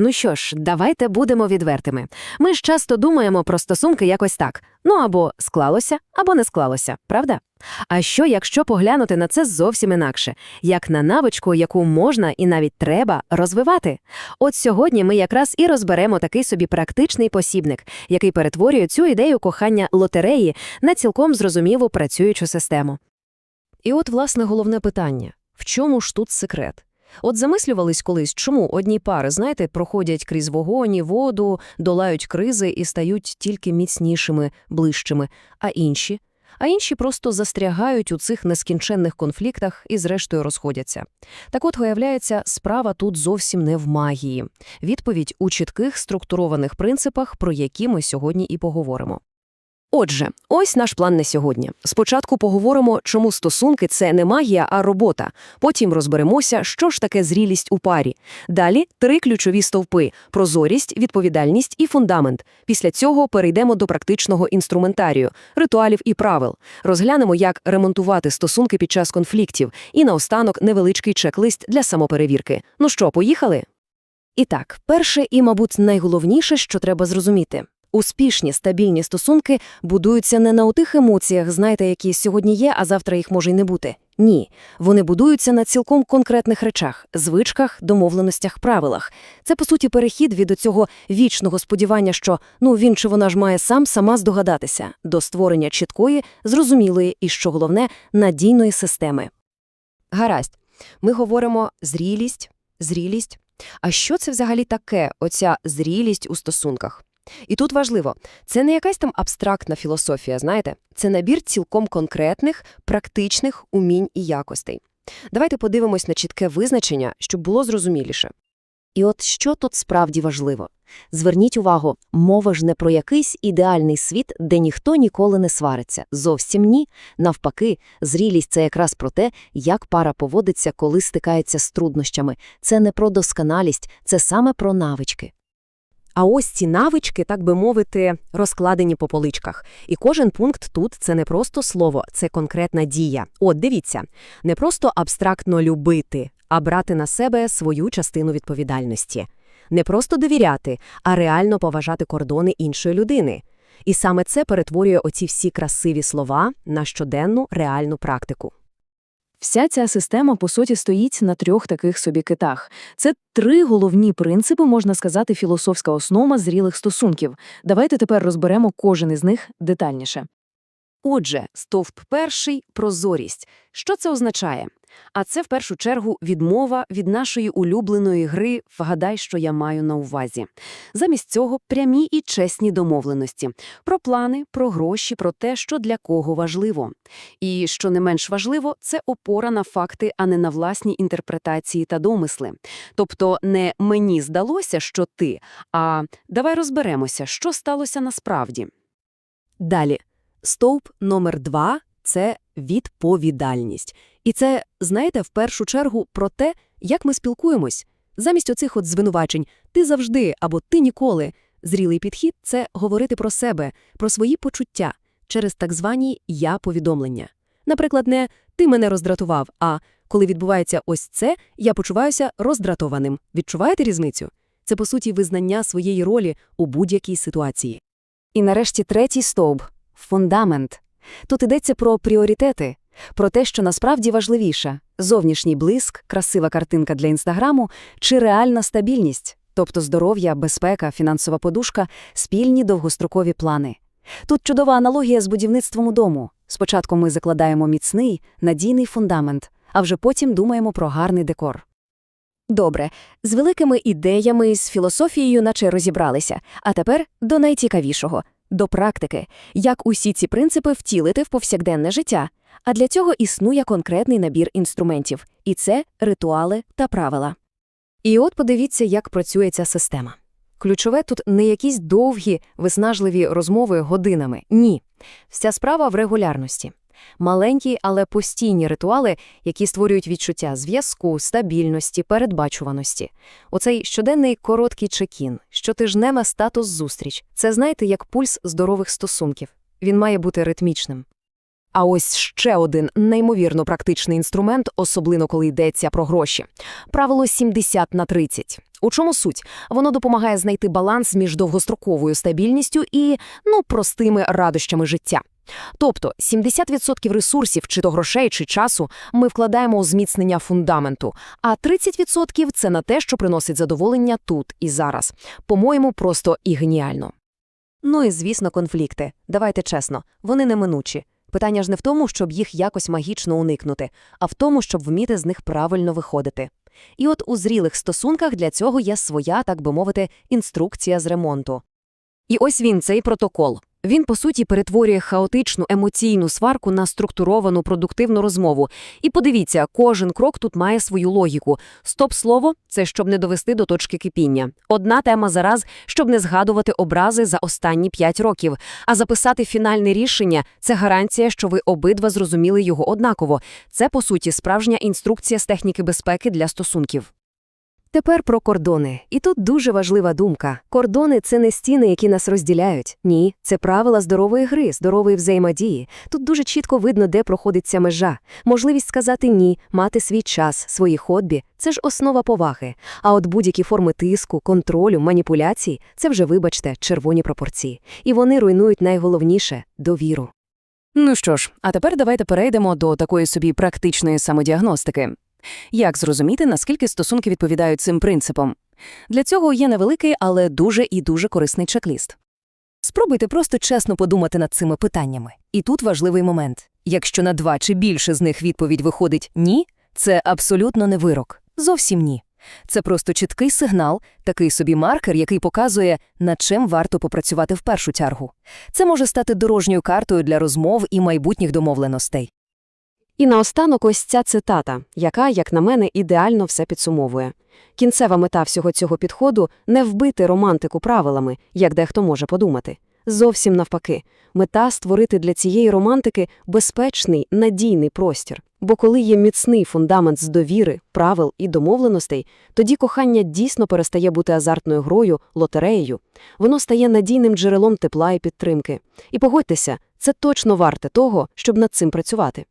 Ну що ж, давайте будемо відвертими. Ми ж часто думаємо про стосунки якось так: ну або склалося, або не склалося, правда? А що, якщо поглянути на це зовсім інакше, як на навичку, яку можна і навіть треба розвивати? От сьогодні ми якраз і розберемо такий собі практичний посібник, який перетворює цю ідею кохання лотереї на цілком зрозумілу працюючу систему. І от, власне, головне питання в чому ж тут секрет? От замислювались колись, чому одні пари, знаєте, проходять крізь вогонь і воду, долають кризи і стають тільки міцнішими, ближчими, а інші? А інші просто застрягають у цих нескінченних конфліктах і зрештою розходяться. Так от, виявляється, справа тут зовсім не в магії. Відповідь у чітких структурованих принципах, про які ми сьогодні і поговоримо. Отже, ось наш план на сьогодні. Спочатку поговоримо, чому стосунки – це не магія, а робота. Потім розберемося, що ж таке зрілість у парі. Далі три ключові стовпи – прозорість, відповідальність і фундамент. Після цього перейдемо до практичного інструментарію, ритуалів і правил. Розглянемо, як ремонтувати стосунки під час конфліктів. І наостанок невеличкий чек-лист для самоперевірки. Ну що, поїхали? І так, перше і, мабуть, найголовніше, що треба зрозуміти. Успішні, стабільні стосунки будуються не на отих емоціях, знаєте, які сьогодні є, а завтра їх може й не бути. Ні, вони будуються на цілком конкретних речах, звичках, домовленостях, правилах. Це, по суті, перехід від цього вічного сподівання, що ну він чи вона ж має сам сама здогадатися, до створення чіткої, зрозумілої і, що головне, надійної системи. Гаразд, ми говоримо зрілість, зрілість. А що це взагалі таке, оця зрілість у стосунках? І тут важливо, це не якась там абстрактна філософія, знаєте, це набір цілком конкретних, практичних умінь і якостей. Давайте подивимось на чітке визначення, щоб було зрозуміліше. І от що тут справді важливо? Зверніть увагу, мова ж не про якийсь ідеальний світ, де ніхто ніколи не свариться. Зовсім ні. Навпаки, зрілість – це якраз про те, як пара поводиться, коли стикається з труднощами. Це не про досконалість, це саме про навички. А ось ці навички, так би мовити, розкладені по поличках. І кожен пункт тут це не просто слово, це конкретна дія. От дивіться, не просто абстрактно любити, а брати на себе свою частину відповідальності. Не просто довіряти, а реально поважати кордони іншої людини. І саме це перетворює оці всі красиві слова на щоденну реальну практику. Вся ця система, по суті, стоїть на трьох таких собі китах. Це три головні принципи, можна сказати, філософська основа зрілих стосунків. Давайте тепер розберемо кожен із них детальніше. Отже, стовп перший – прозорість. Що це означає? А це, в першу чергу, відмова від нашої улюбленої гри «Вгадай, що я маю на увазі». Замість цього прямі і чесні домовленості. Про плани, про гроші, про те, що для кого важливо. І, що не менш важливо, це опора на факти, а не на власні інтерпретації та домисли. Тобто не «мені здалося, що ти», а «давай розберемося, що сталося насправді». Далі. Стовп номер два – це відповідальність. І це, знаєте, в першу чергу про те, як ми спілкуємось. Замість оцих от звинувачень «ти завжди» або «ти ніколи». Зрілий підхід – це говорити про себе, про свої почуття через так звані «я-повідомлення». Наприклад, не «ти мене роздратував», а коли відбувається ось це, я почуваюся роздратованим. Відчуваєте різницю? Це, по суті, визнання своєї ролі у будь-якій ситуації. І нарешті третій стовп – фундамент. Тут йдеться про пріоритети, про те, що насправді важливіше – зовнішній блиск, красива картинка для Інстаграму чи реальна стабільність, тобто здоров'я, безпека, фінансова подушка, спільні довгострокові плани. Тут чудова аналогія з будівництвом у дому. Спочатку ми закладаємо міцний, надійний фундамент, а вже потім думаємо про гарний декор. Добре, з великими ідеями, з філософією наче розібралися, а тепер до найцікавішого – до практики, як усі ці принципи втілити в повсякденне життя. А для цього існує конкретний набір інструментів, і це ритуали та правила. І от подивіться, як працює ця система. Ключове тут не якісь довгі, виснажливі розмови годинами. Ні. Вся справа в регулярності. Маленькі, але постійні ритуали, які створюють відчуття зв'язку, стабільності, передбачуваності. Оцей щоденний короткий чекін, щотижнева статус зустріч. Це знаєте, як пульс здорових стосунків. Він має бути ритмічним. А ось ще один неймовірно практичний інструмент, особливо коли йдеться про гроші. Правило 70 на 30. У чому суть? Воно допомагає знайти баланс між довгостроковою стабільністю і, ну, простими радощами життя. Тобто 70% ресурсів, чи то грошей, чи часу, ми вкладаємо у зміцнення фундаменту, а 30% – це на те, що приносить задоволення тут і зараз. По-моєму, просто і геніально. Ну і, звісно, конфлікти. Давайте чесно, вони неминучі. Питання ж не в тому, щоб їх якось магічно уникнути, а в тому, щоб вміти з них правильно виходити. І от у зрілих стосунках для цього є своя, так би мовити, інструкція з ремонту. І ось він, цей протокол. Він, по суті, перетворює хаотичну емоційну сварку на структуровану продуктивну розмову. І подивіться, кожен крок тут має свою логіку. Стоп-слово – це щоб не довести до точки кипіння. Одна тема за раз, щоб не згадувати образи за останні п'ять років. А записати фінальне рішення – це гарантія, що ви обидва зрозуміли його однаково. Це, по суті, справжня інструкція з техніки безпеки для стосунків. Тепер про кордони. І тут дуже важлива думка. Кордони – це не стіни, які нас розділяють. Ні, це правила здорової гри, здорової взаємодії. Тут дуже чітко видно, де проходить ця межа. Можливість сказати «ні», мати свій час, свої хобі – це ж основа поваги. А от будь-які форми тиску, контролю, маніпуляцій – це вже, вибачте, червоні пропорції. І вони руйнують найголовніше – довіру. Ну що ж, а тепер давайте перейдемо до такої собі практичної самодіагностики. Як зрозуміти, наскільки стосунки відповідають цим принципам? Для цього є невеликий, але дуже і дуже корисний чек-ліст. Спробуйте просто чесно подумати над цими питаннями. І тут важливий момент. Якщо на два чи більше з них відповідь виходить «ні», це абсолютно не вирок. Зовсім ні. Це просто чіткий сигнал, такий собі маркер, який показує, над чим варто попрацювати в першу чергу. Це може стати дорожньою картою для розмов і майбутніх домовленостей. І наостанок ось ця цитата, яка, як на мене, ідеально все підсумовує. Кінцева мета всього цього підходу – не вбити романтику правилами, як дехто може подумати. Зовсім навпаки. Мета – створити для цієї романтики безпечний, надійний простір. Бо коли є міцний фундамент з довіри, правил і домовленостей, тоді кохання дійсно перестає бути азартною грою, лотереєю. Воно стає надійним джерелом тепла і підтримки. І погодьтеся, це точно варте того, щоб над цим працювати.